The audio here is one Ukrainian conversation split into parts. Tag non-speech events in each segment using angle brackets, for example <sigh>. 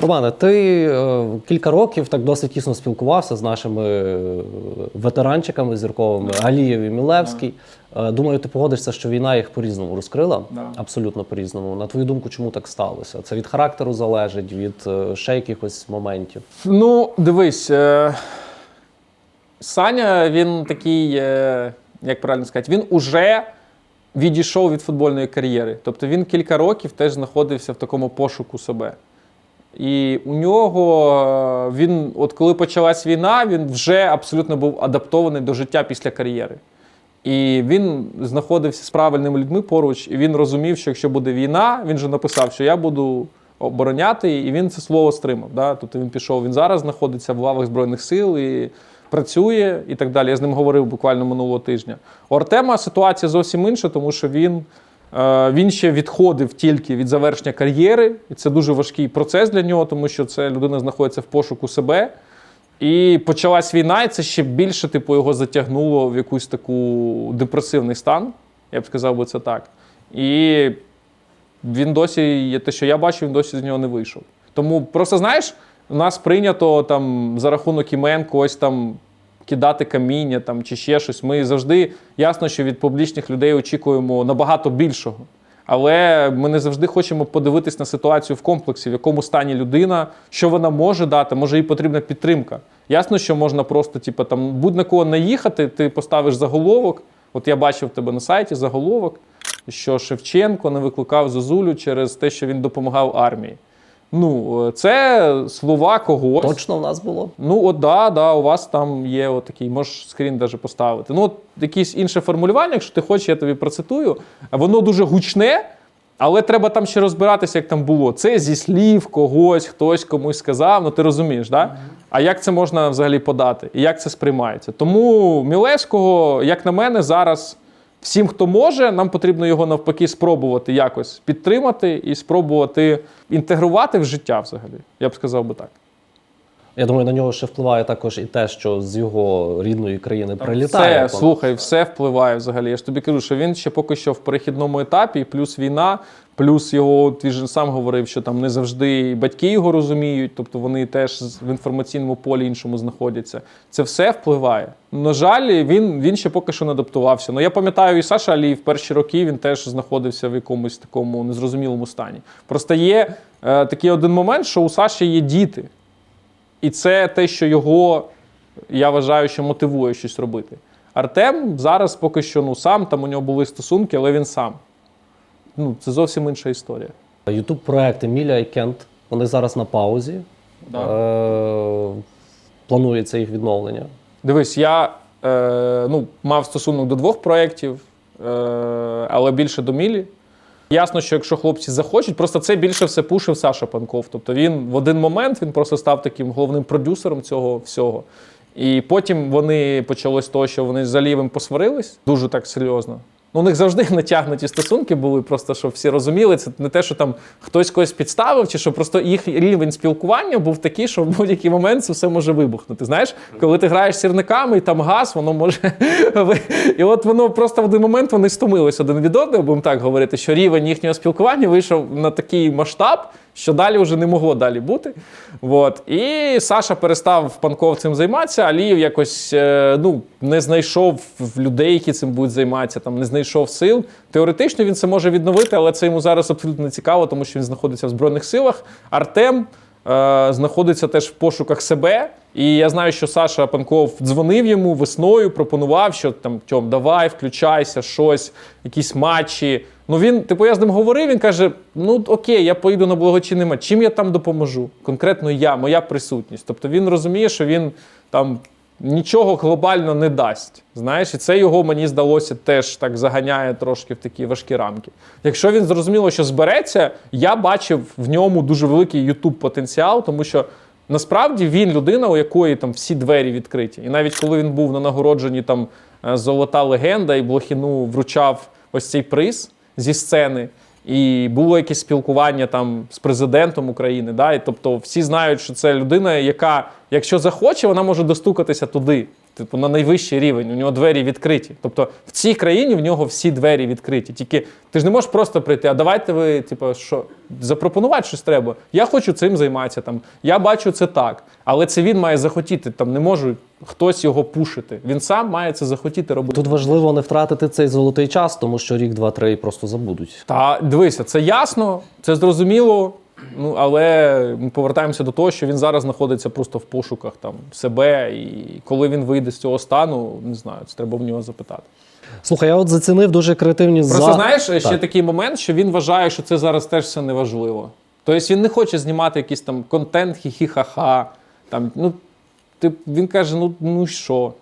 Романе, ти е, кілька років так досить тісно спілкувався з нашими е, ветеранчиками зірковими Алієв і Мілевський. Е, думаю, ти погодишся, що війна їх по-різному розкрила. Да. Абсолютно по-різному. На твою думку, чому так сталося? Це від характеру залежить, від ще якихось моментів. Ну, дивись, Саня, він такий, як правильно сказати, він уже відійшов від футбольної кар'єри. Тобто він кілька років теж знаходився в такому пошуку себе. І у нього е, він, от коли почалась війна, він вже абсолютно був адаптований до життя після кар'єри. І він знаходився з правильними людьми поруч, і він розумів, що якщо буде війна, він же написав, що я буду обороняти, і він це слово стримав. Да? Тобто він пішов, він зараз знаходиться в лавах Збройних сил і працює і так далі. Я з ним говорив буквально минулого тижня. У Артема ситуація зовсім інша, тому що він, він ще відходив тільки від завершення кар'єри, і це дуже важкий процес для нього, тому що це людина знаходиться в пошуку себе. І почалась війна, і це ще більше типу, його затягнуло в якусь таку депресивний стан. Я б сказав би це так. І він досі, те, що я бачу, він досі з нього не вийшов. Тому просто знаєш, у нас прийнято там за рахунок імен когось там кидати каміння там, чи ще щось. Ми завжди ясно, що від публічних людей очікуємо набагато більшого. Але ми не завжди хочемо подивитись на ситуацію в комплексі, в якому стані людина, що вона може дати, може їй потрібна підтримка. Ясно, що можна просто, типу, там будь на кого наїхати, ти поставиш заголовок. От я бачив тебе на сайті заголовок, що Шевченко не викликав Зозулю через те, що він допомагав армії. Ну, е, це слова когось. Точно в нас було? Ну, от да, да, у вас там є от можеш скрін даже поставити. Ну, от якесь інше формулювання, якщо ти хочеш, я тобі процитую. Воно дуже гучне, але треба там ще розбиратися, як там було. Це зі слів когось, хтось комусь сказав, ну ти розумієш, да? А як це можна взагалі подати? І як це сприймається? Тому Мілевського, як на мене, зараз. Всім, хто може, нам потрібно його навпаки спробувати якось підтримати і спробувати інтегрувати в життя взагалі. Я б сказав би так. Я думаю, на нього ще впливає також і те, що з його рідної країни прилітає. Все, слухай, все впливає взагалі. Я ж тобі кажу, що він ще поки що в перехідному етапі, плюс війна, плюс його ти ж сам говорив, що там не завжди батьки його розуміють, тобто вони теж в інформаційному полі іншому знаходяться. Це все впливає. На жаль, він, він ще поки що не адаптувався. Ну я пам'ятаю, і Саша Алій в перші роки він теж знаходився в якомусь такому незрозумілому стані. Просто є е, такий один момент, що у Саші є діти. І це те, що його, я вважаю, що мотивує щось робити. Артем зараз поки що ну, сам, там у нього були стосунки, але він сам. Ну, це зовсім інша історія. Ютуб проект Емілія і Кент. Вони зараз на паузі. Е, планується їх відновлення. Дивись, я е, ну, мав стосунок до двох проєктів, е, але більше до Мілі. Ясно, що якщо хлопці захочуть, просто це більше все пушив Саша Панков. Тобто він в один момент він просто став таким головним продюсером цього всього. І потім вони почалось то, що вони за лівим посварились дуже так серйозно. Ну, у них завжди натягнуті стосунки були, просто щоб всі розуміли. Це не те, що там хтось когось підставив, чи що просто їх рівень спілкування був такий, що в будь-який момент це все може вибухнути. Знаєш, коли ти граєш сірниками і там газ, воно може. <laughs> І от воно просто в один момент вони стомились один від одного, будемо так говорити, що рівень їхнього спілкування вийшов на такий масштаб, що далі вже не могло далі бути. От. І Саша перестав панков цим займатися, Аліїв якось е, ну, не знайшов людей, які цим будуть займатися, там, не знайшов сил. Теоретично він це може відновити, але це йому зараз абсолютно не цікаво, тому що він знаходиться в Збройних силах. Артем е, знаходиться теж в пошуках себе. І я знаю, що Саша Панков дзвонив йому весною, пропонував, що там Тьом, давай, включайся, щось, якісь матчі. Ну він, типу, я з ним говорив, він каже: ну окей, я поїду на благочинний матч. Чим я там допоможу? Конкретно я, моя присутність. Тобто він розуміє, що він там нічого глобально не дасть. Знаєш, і це його мені здалося теж так заганяє трошки в такі важкі рамки. Якщо він зрозуміло, що збереться, я бачив в ньому дуже великий youtube потенціал, тому що. Насправді він людина, у якої там всі двері відкриті. І навіть коли він був на нагородженні там е, Золота легенда і Блохіну вручав ось цей приз зі сцени, і було якесь спілкування там з президентом України. Да? І, тобто всі знають, що це людина, яка, якщо захоче, вона може достукатися туди, типу, на найвищий рівень. У нього двері відкриті. Тобто в цій країні в нього всі двері відкриті. Тільки ти ж не можеш просто прийти, а давайте ви, типу, що запропонувати щось треба. Я хочу цим займатися. Там я бачу це так. Але це він має захотіти. Там не може хтось його пушити. Він сам має це захотіти робити. Тут важливо не втратити цей золотий час, тому що рік, два, три просто забудуть. Та дивися, це ясно, це зрозуміло. Ну але ми повертаємося до того, що він зараз знаходиться просто в пошуках там себе. І коли він вийде з цього стану, не знаю, це треба в нього запитати. Слухай, я от зацінив дуже креативні Просто за... знаєш, ще такий момент, що він вважає, що це зараз теж все неважливо. Тобто він не хоче знімати якийсь там контент, хі-хі-ха-ха. Там, ну, ти, він каже: ну, ну що?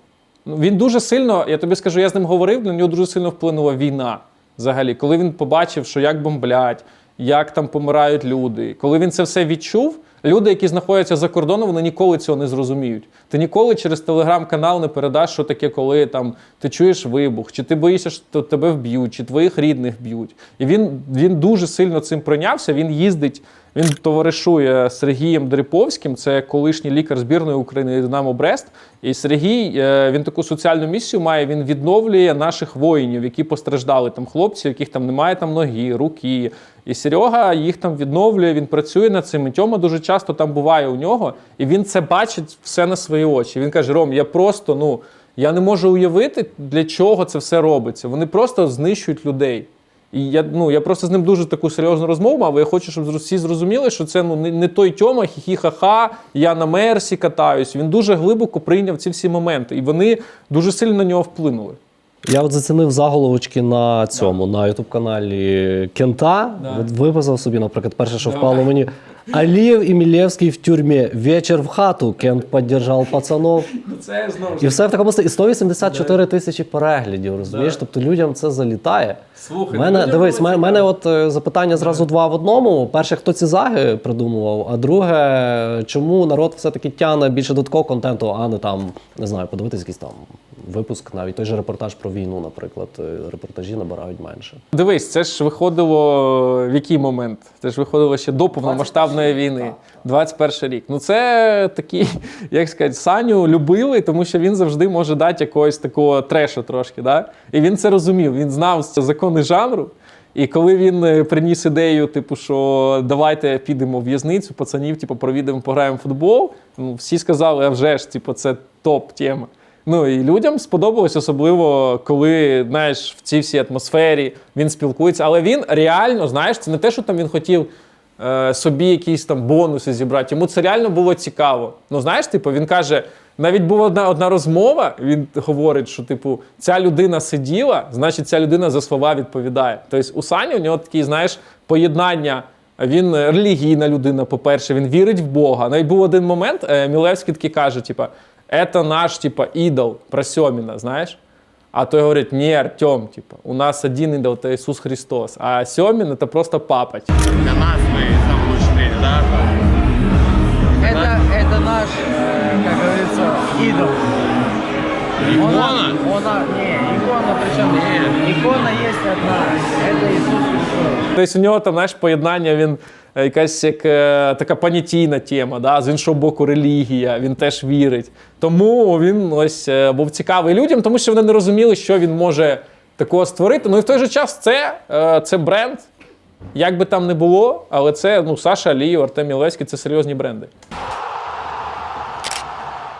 Ну, Він дуже сильно, я тобі скажу, я з ним говорив, на нього дуже сильно вплинула війна. Взагалі, коли він побачив, що як бомблять, як там помирають люди. Коли він це все відчув, люди, які знаходяться за кордоном, вони ніколи цього не зрозуміють. Ти ніколи через телеграм-канал не передаш, що таке, коли там ти чуєш вибух, чи ти боїшся, що тебе вб'ють, чи твоїх рідних б'ють. І він, він дуже сильно цим пройнявся. Він їздить, він товаришує Сергієм Дріповським, це колишній лікар збірної України Динамо Брест. І Сергій е, він таку соціальну місію має. Він відновлює наших воїнів, які постраждали там хлопці, яких там немає там ноги, руки. І Серега їх там відновлює. Він працює над цим. І Тьома дуже часто там буває у нього, і він це бачить все на свої очі. Він каже: Ром, я просто ну я не можу уявити, для чого це все робиться. Вони просто знищують людей. І я, ну, я просто з ним дуже таку серйозну розмову мав. і Я хочу, щоб всі зрозуміли, що це ну, не, не той Тьома, хі-хі-ха-ха, я на мерсі катаюсь. Він дуже глибоко прийняв ці всі моменти, і вони дуже сильно на нього вплинули. Я от зацінив заголовочки на цьому, на ютуб-каналі Кента. Да. Виписав собі, наприклад, перше, що да. впало мені. Алієв і Мілєвський в тюрмі. Вечір в хату. Кент підтримав пацанов. Це знову І все в такому стилі. І 184 тисячі переглядів, розумієш? Тобто людям це залітає. Слухай, мене, людям дивись, було у мене от е, запитання зразу два в одному. Перше, хто ці заги придумував, а друге, чому народ все-таки тягне більше до такого контенту, а не там, не знаю, подивитись якийсь там випуск, навіть той же репортаж про війну, наприклад. Е, Репортажі набирають менше. Дивись, це ж виходило в який момент? Це ж виходило ще до повномасштабної війни. 21 рік. Ну це такий, <laughs> як сказати, Саню любили, тому що він завжди може дати якогось такого трешу трошки. Да? І він це розумів. Він знав закони жанру. І коли він е, приніс ідею, типу, що давайте підемо в в'язницю, пацанів, типу, провідемо, пограємо в футбол. Ну, всі сказали, а вже ж, типу, це топ-тема. Ну і людям сподобалось, особливо коли знаєш в цій всій атмосфері він спілкується. Але він реально, знаєш, це не те, що там він хотів е, собі якісь там бонуси зібрати. Йому це реально було цікаво. Ну знаєш, типу, він каже. Навіть була одна одна розмова. Він говорить, що типу ця людина сиділа, значить, ця людина за слова відповідає. Тобто у Сані у нього такі, знаєш, поєднання. Він релігійна людина, по-перше, він вірить в Бога. Навіть був один момент, е, Мілевський такий каже: типа, это наш типа ідол про Сьоміна, знаєш? А той говорить, ні, Артем, типа, у нас один ідол це Ісус Христос, а Сьомін це просто папа. типа. Для нас вы самый лучший тренер, да? Это, это наш, э, как говорится, идол. Икона? Она, не, икона причем икона есть одна. Иисус Христос. Тобто у нього там, знаєш, поєднання, він якась як е, така понятійна тема, да? з іншого боку, релігія, він теж вірить. Тому він ось е, був цікавий людям, тому що вони не розуміли, що він може такого створити. Ну і в той же час це, е, це бренд. Як би там не було, але це ну, Саша Алієв, Артем Мілевський це серйозні бренди.